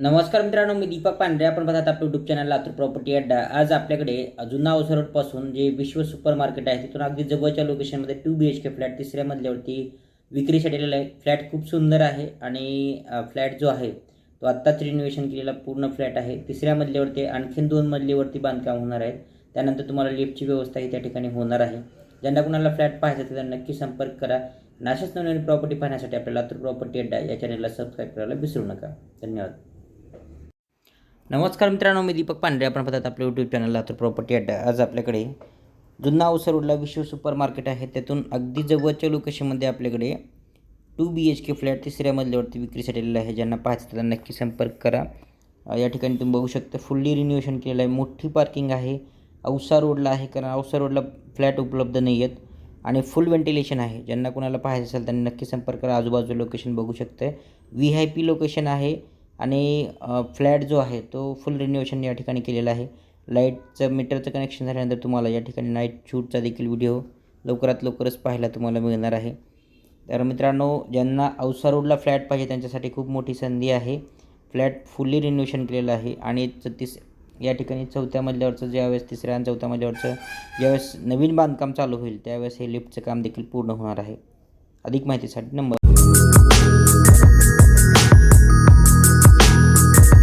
नमस्कार मित्रांनो मी दीपक पांढरे. आपण बघत आपल्या युट्यूब चॅनल लातूर प्रॉपर्टी अड्डा. आज आपल्याकडे जुना औसा रोडपासून जे विश्व सुपर मार्केट आहे तिथून अगदी जवळच्या लोकेशनमध्ये two B H K flat तिसऱ्या मजल्यावरती विक्रीसाठी आलेला आहे. फ्लॅट खूप सुंदर आहे आणि फ्लॅट जो आहे तो आत्ताच रिनोव्हेशन केलेला पूर्ण फ्लॅट आहे. तिसऱ्या मजल्यावरती आणखीन दोन मजलीवरती बांधकाम होणार आहेत त्यानंतर तुम्हाला लिफ्टची व्यवस्थाही त्या ठिकाणी होणार आहे. ज्यांना कुणाला फ्लॅट पाहायचा त्यांना नक्की संपर्क करा. नाशाच नवीन प्रॉपर्टी पाहण्यासाठी आपल्या लातूर प्रॉपर्टी अड्डा या चॅनलला सबस्क्राईब करायला विसरू नका. धन्यवाद. नमस्कार मित्रांनो मी दीपक पांढरे. आपण पाहतात आपल्या यूट्यूब चॅनल लातूर प्रॉपर्टी अड्डा आज आपल्याकडे जुन्ना अवसर रोडला विश्व सुपर मार्केट आहे. त्यातून अगदी जवळच्या लोकेशनमध्ये आपल्याकडे two B H K flat तिसऱ्या मजल्यावरती विक्रीसाठी आलेला आहे. ज्यांना पाहायचं त्यांना नक्की संपर्क करा. या ठिकाणी तुम्ही बघू शकता फुल्ली रिन्युएशन केलेलं आहे. मोठी पार्किंग आहे. औसा रोडला आहे कारण औसा रोडला फ्लॅट उपलब्ध नाही आहेत आणि फुल व्हेंटिलेशन आहे. ज्यांना कोणाला पाहायचं असेल त्यांनी नक्की संपर्क करा. आजूबाजू लोकेशन बघू शकते व्ही आय पी लोकेशन आहे. आणि फ्लॅट जो आहे तो फुल रिन्युएशन या ठिकाणी केलेला आहे. लाईटचं मीटरचं कनेक्शन झाल्यानंतर तुम्हाला या ठिकाणी नाईट शूटचा देखील व्हिडिओ लवकरात लवकरच पाहायला तुम्हाला मिळणार आहे. तर मित्रांनो ज्यांना औसा रोडला फ्लॅट पाहिजे त्यांच्यासाठी खूप मोठी संधी आहे. फ्लॅट फुल्ली रिन्युएशन केलेलं आहे आणि तीस या ठिकाणी चौथ्या मजल्यावरचं ज्यावेळेस तिसऱ्या आणि चौथ्या मजल्यावरचं ज्यावेळेस नवीन बांधकाम चालू होईल त्यावेळेस हे लिफ्टचं काम देखील पूर्ण होणार आहे. अधिक माहितीसाठी नंबर